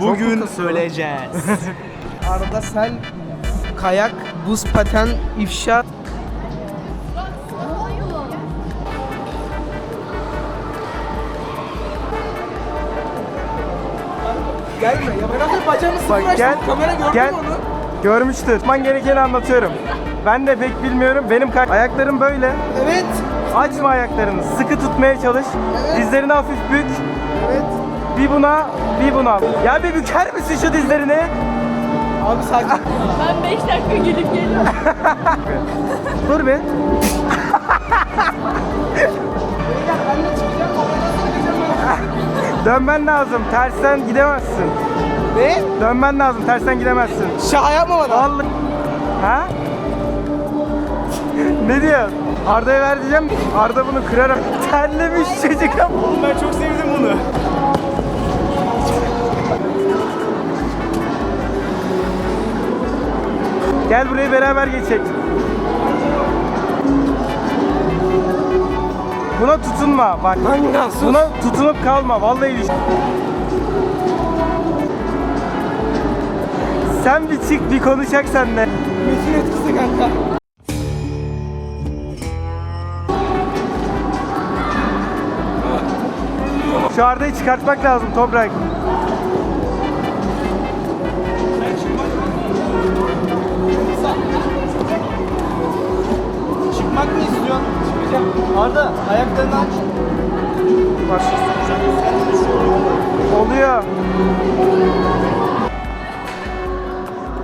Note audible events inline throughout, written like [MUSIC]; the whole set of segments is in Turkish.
Bugün söyleyeceğiz. [LAUGHS] Arada sel, kayak, buz paten, ifşa. Gelme ya ben az bacağımı Bak sıfır gel. açtım. Kamera gördün gel. mü onu? Görmüştür. Tutman gerekeni anlatıyorum. Ben de pek bilmiyorum. Benim kay- ayaklarım böyle. Evet. Açma ayaklarını. Sıkı tutmaya çalış. Evet. Dizlerini hafif bük. Evet. Bir buna, bir buna. Ya bir büker misin şu dizlerini? Abi sakin. Ben 5 dakika gelip geliyorum. [LAUGHS] Dur bir. [LAUGHS] Dönmen lazım. Tersten gidemezsin. Ne? Dönmen lazım. Tersten gidemezsin. Şaka yapma bana. Vallahi. Ha? [LAUGHS] ne diyor? Arda'ya ver diyeceğim. Arda bunu kırarak terlemiş çocuk ben çok sevdim bunu. Gel buraya beraber geçecek. Buna tutunma bak. Lan nasıl? Buna tutunup kalma vallahi düş. Sen bir çık bir konuşak seninle. Metin etkisi kanka. Şu Arda'yı çıkartmak lazım toprak.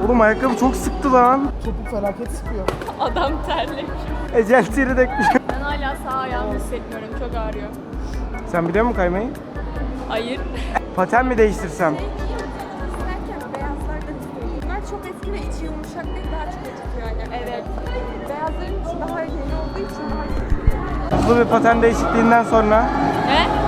Oğlum ayakkabı çok sıktı lan. Topuk felaket sıkıyor. Adam terlemiş. Ecel tiri dökmüş. Ben hala sağ ayağımı hissetmiyorum. Çok ağrıyor. Sen biliyor musun kaymayı? Hayır. Paten mi değiştirsem? İsterken beyazlar da tutuyor. Bunlar çok eski ve içi yumuşak değil daha çok yani. Evet. Beyazların içi daha yeni olduğu için daha Hızlı bir paten değişikliğinden sonra He?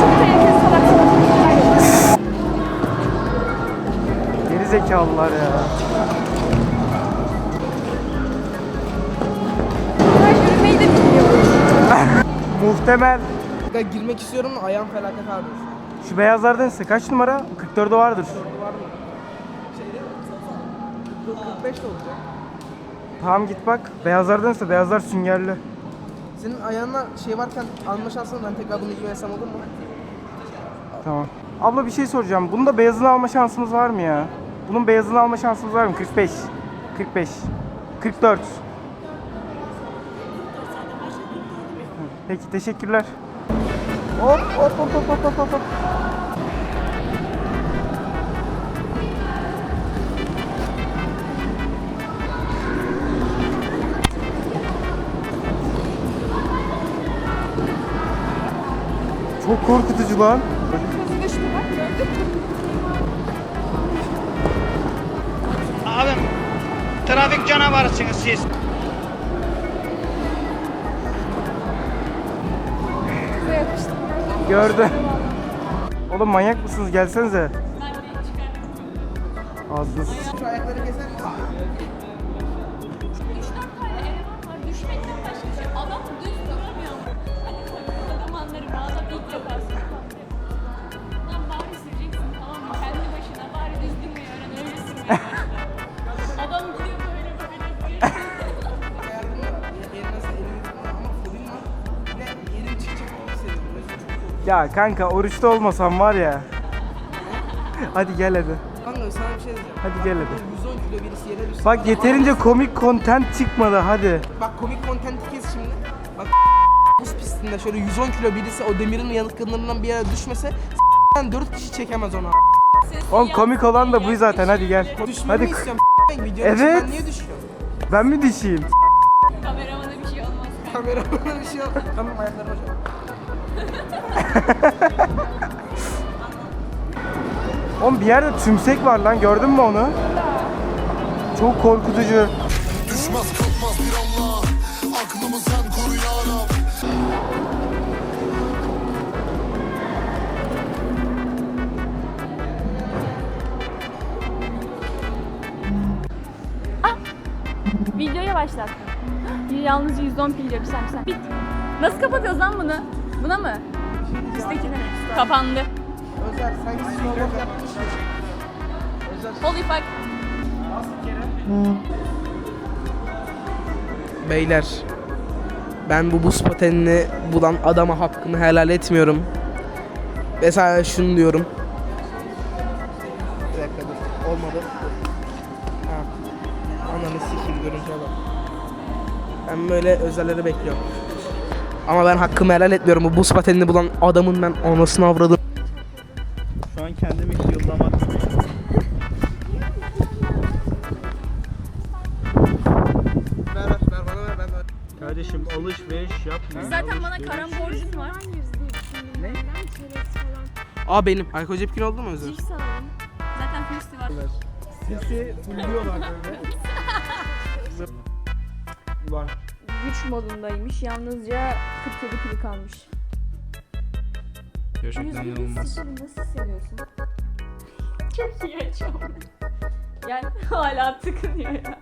Çocuklar yapıyor. Geri zekalılar ya. [LAUGHS] Muhtemel. Ya girmek istiyorum ayağım felaket ağrıyor. Şu beyazlardan ise kaç numara? 44'ü vardır. Var mı? Şeyde 45 de olacak. Tamam git bak. Beyazlardan ise beyazlar süngerli. Senin ayağına şey varken alma şansın ben tekrar bunu giymesem olur mu? Tamam. Abla bir şey soracağım. Bunun da beyazını alma şansımız var mı ya? Bunun beyazını alma şansımız var mı? 45. 45. 44. Peki teşekkürler. Hop hop hop hop hop hop hop. Çok korkutucu lan. Gözü düştü bak gördün mü? Abim trafik canavarısınız siz. Gördüm. Oğlum manyak mısınız? Gelsenize. Ağzınız. Şu ayakları keser misin? 3-4 tane eleman var. Düşmekten başka şey. Adam düz duramıyor. Hani adam anlarım. Adam yaparsın. Ya kanka oruçta olmasam var ya. Hadi gel hadi. Kanka sana bir şey diyeceğim. Hadi gel hadi. 110 kilo birisi yere düşse. Bak yeterince komik content çıkmadı hadi. Bak komik kontenti kes şimdi. Bak buz pistinde şöyle 110 kilo birisi o demirin yanıklarından bir yere düşmese s**ten 4 kişi çekemez onu. Oğlum komik olan da bu zaten hadi gel. Düşmemi Hadi istiyorum. Videonun için Evet. ben niye düşüyorum? ben mi düşeyim? Kameramana bir şey olmaz. Kameramda bir şey yok. Tamam ayaklarıma şöyle. [LAUGHS] Oğlum bir yerde tümsek var lan gördün mü onu? Çok korkutucu. Düşmez kalkmaz bir Allah Aklımı sen koru ya Rab Videoya başlat. [GASPS] Yalnızca 110 pil diyor bir sen sen. Bit. Nasıl kapatıyoruz lan bunu? Buna mı? Üsttekine mi? Kapandı. Özel sanki snowboard yapmış. Holy fuck. Beyler ben bu buz patenini bulan adama hakkını helal etmiyorum. Mesela şunu diyorum. Bir dakika dur. Olmadı. Ha. Ananı sikeyim görüntüye bak. Ben böyle özelleri bekliyorum. Ama ben hakkımı helal etmiyorum. Bu buz patenini bulan adamın ben anasını avradım. Şu an kendimi yıllamak. Kardeşim alışveriş yapma. Zaten bana karan borcun var. Aa benim. Alkol cep oldu mu özür? Cips alalım. Zaten Fisti var. Sesi fulluyorlar böyle. [LAUGHS] Ulan Güç modundaymış. Yalnızca 47 pili kalmış. Gerçekten inanılmaz. Nasıl hissediyorsun? Çok iyi açıyorum. Gel [LAUGHS] hala tıkınıyor ya.